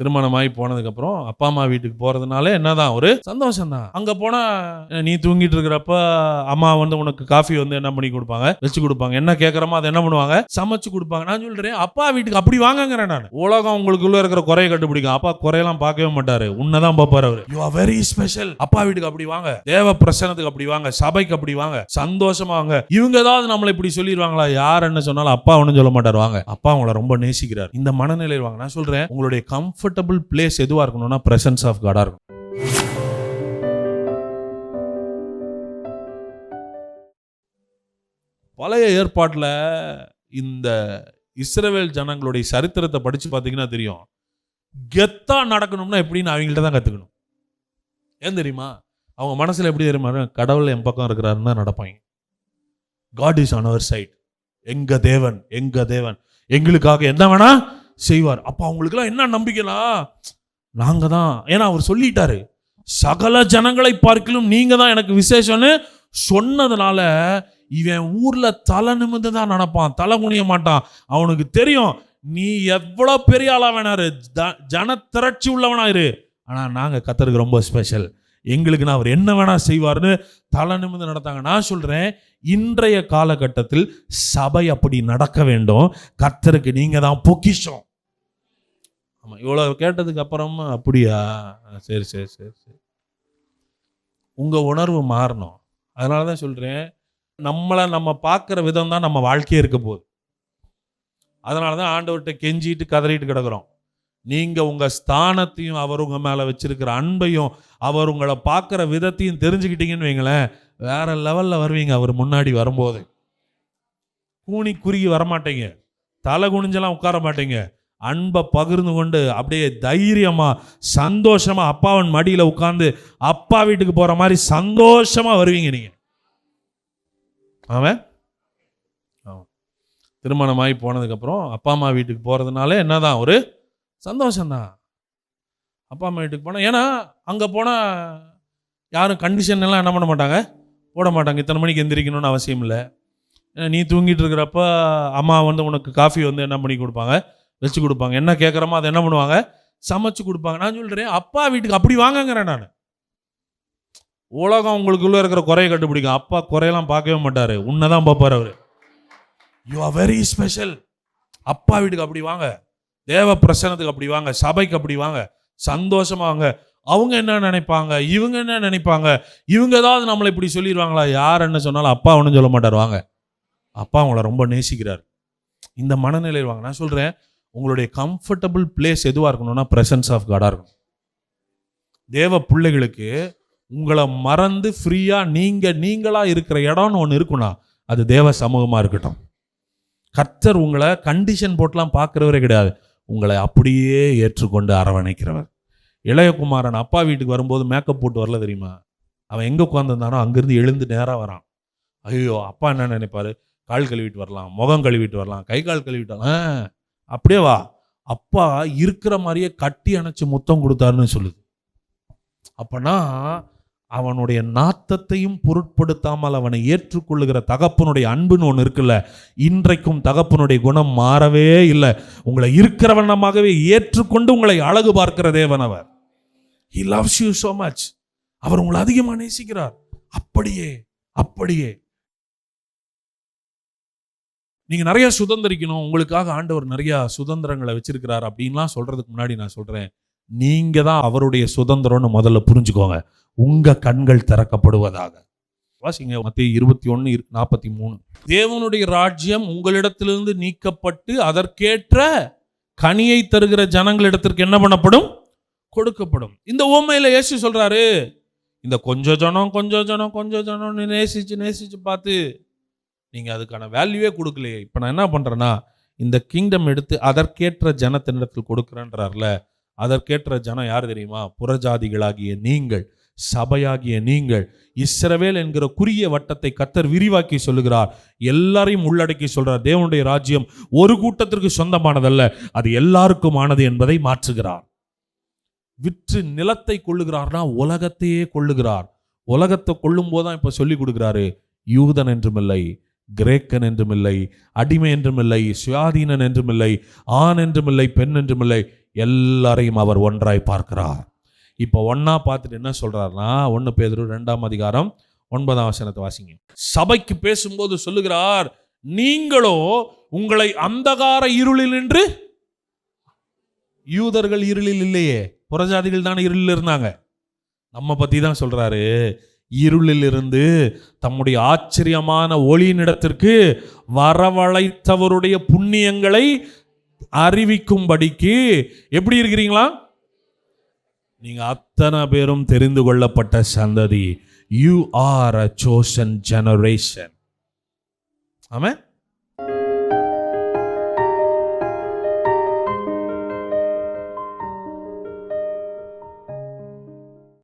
திருமணமாகி போனதுக்கப்புறம் அப்பா அம்மா வீட்டுக்கு போகிறதுனால என்னதான் ஒரு சந்தோஷம் தான் அங்கே போனால் நீ தூங்கிட்டு இருக்கிறப்ப அம்மா வந்து உனக்கு காஃபி வந்து என்ன பண்ணி கொடுப்பாங்க? வச்சு கொடுப்பாங்க. என்ன கேட்குறமோ அதை என்ன பண்ணுவாங்க? சமைச்சு கொடுப்பாங்க. நான் சொல்கிறேன் அப்பா வீட்டுக்கு அப்படி வாங்கங்கிறேன் நான். உலகம் உங்களுக்குள்ளே இருக்கிற குறையை கண்டுபிடிக்கும். அப்பா குறையெல்லாம் பார்க்கவே மாட்டார். உன்னை தான் பார்ப்பார் அவர். யூ ஆர் வெரி ஸ்பெஷல் அப்பா வீட்டுக்கு அப்படி வாங்க. தேவ பிரசனத்துக்கு அப்படி வாங்க. சபைக்கு அப்படி வாங்க. சந்தோஷமா வாங்க. இவங்க ஏதாவது நம்மளை இப்படி சொல்லிடுவாங்களா யார் என்ன சொன்னாலும் அப்பா ஒன்றும் சொல்ல மாட்டார். வாங்க. அப்பா உங்களை ரொம்ப நேசிக்கிறார். இந்த மனநிலையில் வாங்க. நான் சொல்கிறேன் உங்களுடைய கம்ஃபர்ட் கம்ஃபர்டபுள் பிளேஸ் எதுவாக இருக்கணும்னா ப்ரெசன்ஸ் ஆஃப் காடாக இருக்கும் பழைய ஏற்பாட்டில் இந்த இஸ்ரவேல் ஜனங்களுடைய சரித்திரத்தை படித்து பார்த்தீங்கன்னா தெரியும். கெத்தாக நடக்கணும்னா எப்படின்னு அவங்கள்ட்ட தான் கற்றுக்கணும் ஏன் தெரியுமா? அவங்க மனசில் எப்படி தெரியுமா? கடவுள் என் பக்கம் இருக்கிறாருன்னு தான் நடப்பாங்க. God is on our side எங்க தேவன் எங்க தேவன். எங்களுக்காக என்ன வேணால் செய்வார். அப்போ அவங்களுக்குலாம் என்ன நம்பிக்கைனா நாங்கள் தான். ஏன்னா அவர் சொல்லிட்டாரு சகல ஜனங்களை பார்க்கலும் நீங்கள் தான் எனக்கு விசேஷம்னு சொன்னதுனால இவன் ஊரில் தலை நிமிர்ந்து தான் நடப்பான். தலை குனிய மாட்டான். அவனுக்கு தெரியும் நீ எவ்வளோ பெரிய ஆளாக வேணாரு த ஜன திரட்சி உள்ளவனா இரு. நாங்கள் கத்தருக்கு ரொம்ப ஸ்பெஷல் எங்களுக்கு நான் அவர் என்ன வேணால் செய்வார்னு தலை நிமிர்ந்து நடத்தாங்க. நான் சொல்கிறேன் இன்றைய காலகட்டத்தில் சபை அப்படி நடக்க வேண்டும். கத்தருக்கு நீங்கள் தான் பொக்கிஷம். ஆமாம் இவ்வளோ கேட்டதுக்கு அப்புறமா அப்படியா? சரி சரி சரி சரி. உங்கள் உணர்வு மாறணும். அதனால தான் சொல்கிறேன் நம்மளை நம்ம பார்க்குற விதம் தான் நம்ம வாழ்க்கையே இருக்க போகுது. அதனால தான் ஆண்டவர்கிட்ட கெஞ்சிட்டு கதறிட்டு கிடக்குறோம். நீங்கள் உங்கள் ஸ்தானத்தையும் அவர் உங்கள் மேலே வச்சுருக்கிற அன்பையும் அவர் உங்களை பார்க்குற விதத்தையும் தெரிஞ்சுக்கிட்டீங்கன்னு வைங்களேன் வேறு லெவலில் வருவீங்க. அவர் முன்னாடி வரும்போது. கூனி குறுகி வரமாட்டீங்க. தலை குனிஞ்செல்லாம் உட்கார மாட்டீங்க. அன்பை பகிர்ந்து கொண்டு அப்படியே தைரியமாக சந்தோஷமாக அப்பாவன் மடியில் உட்காந்து அப்பா வீட்டுக்கு போகிற மாதிரி சந்தோஷமாக வருவீங்க நீங்கள் அவன் ஆமாம் திருமணமாகி போனதுக்கப்புறம் அப்பா அம்மா வீட்டுக்கு போகிறதுனால என்னதான் ஒரு சந்தோஷம்தான். அப்பா அம்மா வீட்டுக்கு போனால் ஏன்னா அங்கே போனால் யாரும் கண்டிஷன் எல்லாம் என்ன பண்ண மாட்டாங்க? போட மாட்டாங்க. இத்தனை மணிக்கு எந்திரிக்கணும்னு அவசியம் இல்லை. ஏன்னா நீ தூங்கிட்டு இருக்கிறப்ப அம்மா வந்து உனக்கு காஃபி வந்து என்ன பண்ணி கொடுப்பாங்க? வச்சு கொடுப்பாங்க. என்ன கேட்குறமோ அதை என்ன பண்ணுவாங்க? சமைச்சு கொடுப்பாங்க. நான் சொல்கிறேன் அப்பா வீட்டுக்கு அப்படி வாங்கங்கிறேன் நான். உலகம் உங்களுக்குள்ளே இருக்கிற குறையை கண்டுபிடிக்கும். அப்பா குறையெல்லாம் பார்க்கவே மாட்டார். உன்னை தான் பார்ப்பார் அவர். யூ ஆர் வெரி ஸ்பெஷல் அப்பா வீட்டுக்கு அப்படி வாங்க. தேவ பிரசனத்துக்கு அப்படி வாங்க. சபைக்கு அப்படி வாங்க. சந்தோஷமாக வாங்க. அவங்க என்ன நினைப்பாங்க? இவங்க என்ன நினைப்பாங்க? இவங்க ஏதாவது நம்மளை இப்படி சொல்லிடுவாங்களா? யார் என்ன சொன்னாலும் அப்பா ஒன்றும் சொல்ல மாட்டார். வாங்க. அப்பா அவங்கள ரொம்ப நேசிக்கிறார். இந்த மனநிலையில் வாங்க. நான் சொல்கிறேன் உங்களுடைய கம்ஃபர்டபுள் பிளேஸ் எதுவாக இருக்கணும்னா ப்ரெசன்ஸ் ஆஃப் காடாக இருக்கும் தேவ பிள்ளைகளுக்கு உங்களை மறந்து ஃப்ரீயாக நீங்கள் நீங்களாக இருக்கிற இடம்னு ஒன்று இருக்குண்ணா அது தேவ சமூகமாக இருக்கட்டும். கர்த்தர் உங்களை கண்டிஷன் போட்டுலாம் பார்க்குறவரே கிடையாது. உங்களை அப்படியே ஏற்றுக்கொண்டு அரவணைக்கிறவர். இளையகுமாரன் அப்பா வீட்டுக்கு வரும்போது மேக்கப் போட்டு வரல தெரியுமா? அவன் எங்கே உட்காந்துருந்தானோ அங்கேருந்து எழுந்து நேராக வரான். ஐயோ அப்பா என்ன நினைப்பாரு? கால் கழுவிட்டு வரலாம் முகம் கழுவிட்டு வரலாம் கை கால் கழுவிட்டு வரலாம். அப்படியே வா. அப்பா இருக்கிற மாதிரியே கட்டி அணைச்சு முத்தம் கொடுத்தாருன்னு சொல்லுது. அப்பனா அவனுடைய நாத்தத்தையும் பொருட்படுத்தாமல் அவனை ஏற்றுக்கொள்ளுகிற தகப்பனுடைய அன்புன்னு ஒன்று இருக்குல்ல இன்றைக்கும் தகப்பனுடைய குணம் மாறவே இல்லை. உங்களை இருக்கிற வண்ணமாகவே ஏற்றுக்கொண்டு உங்களை அழகு பார்க்கிற தேவன் அவர். He loves you so much அவர் உங்களை அதிகமாக நேசிக்கிறார். அப்படியே அப்படியே. நீங்கள் நிறைய சுதந்திரிக்கணும். உங்களுக்காக ஆண்டவர் நிறையா சுதந்திரங்களை வச்சிருக்கிறார் அப்படின்லாம் சொல்கிறதுக்கு முன்னாடி நான் சொல்கிறேன் நீங்கள் தான் அவருடைய சுதந்திரம்னு முதல்ல புரிஞ்சுக்கோங்க. உங்கள் கண்கள் திறக்கப்படுவதாக. வாசிங்க மத்திய இருபத்தி ஒன்று நாற்பத்தி மூணு தேவனுடைய ராஜ்யம் உங்களிடத்திலிருந்து நீக்கப்பட்டு அதற்கேற்ற கனியை தருகிற ஜனங்களிடத்திற்கு என்ன பண்ணப்படும்? கொடுக்கப்படும். இந்த ஓமையில் ஏசி சொல்கிறாரு இந்த கொஞ்சம் ஜனம் கொஞ்சம் ஜனம் கொஞ்சம் ஜனம்னு நேசிச்சு நேசிச்சு பார்த்து நீங்கள் அதுக்கான வேல்யூவே கொடுக்கலையே. இப்போ நான் என்ன பண்ணுறேன்னா இந்த கிங்டம் எடுத்து அதற்கேற்ற ஜனத்தினிடத்தில் கொடுக்குறேன்றார்ல அதற்கேற்ற ஜனம் யார் தெரியுமா? புறஜாதிகளாகிய நீங்கள் சபையாகிய நீங்கள். இஸ்ரவேல் என்கிற குறுகிய வட்டத்தை கத்தர் விரிவாக்கி சொல்லுகிறார். எல்லாரையும் உள்ளடக்கி சொல்கிறார் தேவனுடைய ராஜ்யம் ஒரு கூட்டத்திற்கு சொந்தமானதல்ல அது எல்லாருக்குமானது என்பதை மாற்றுகிறார். விற்று நிலத்தை கொள்ளுகிறார்னா உலகத்தையே கொள்ளுகிறார். உலகத்தை கொள்ளும் போதுதான் இப்போ சொல்லி கொடுக்குறாரு யூதன் என்றுமில்லை கிரேக்கன் என்றுமில்லை அடிமை என்றுமில்லை சுயாதீனன் என்றுமில்லை ஆண் என்றுமில்லை பெண் என்றுமில்லை எல்லாரையும் அவர் ஒன்றாய் பார்க்கிறார். இப்போ ஒன்றா பார்த்துட்டு என்ன சொல்கிறாருன்னா ஒன்று பேதுரு ரெண்டாம் அதிகாரம் ஒன்பதாம் வசனத்தை வாசிங்க. சபைக்கு பேசும்போது சொல்லுகிறார் நீங்களோ உங்களை அந்தகார இருளில் நின்று யூதர்கள் இருளில் இல்லையே புறஜாதிகள் தானே இருளில் இருந்தாங்க. நம்ம பற்றி தான் சொல்கிறாரு இருளிலிருந்து தம்முடைய ஆச்சரியமான ஒளியினிடத்திற்கு வரவழைத்தவருடைய புண்ணியங்களை அறிவிக்கும்படிக்கு எப்படி இருக்கிறீங்களா? நீங்க அத்தனை பேரும் தெரிந்து கொள்ளப்பட்ட சந்ததி. You are a chosen generation ஆமாம்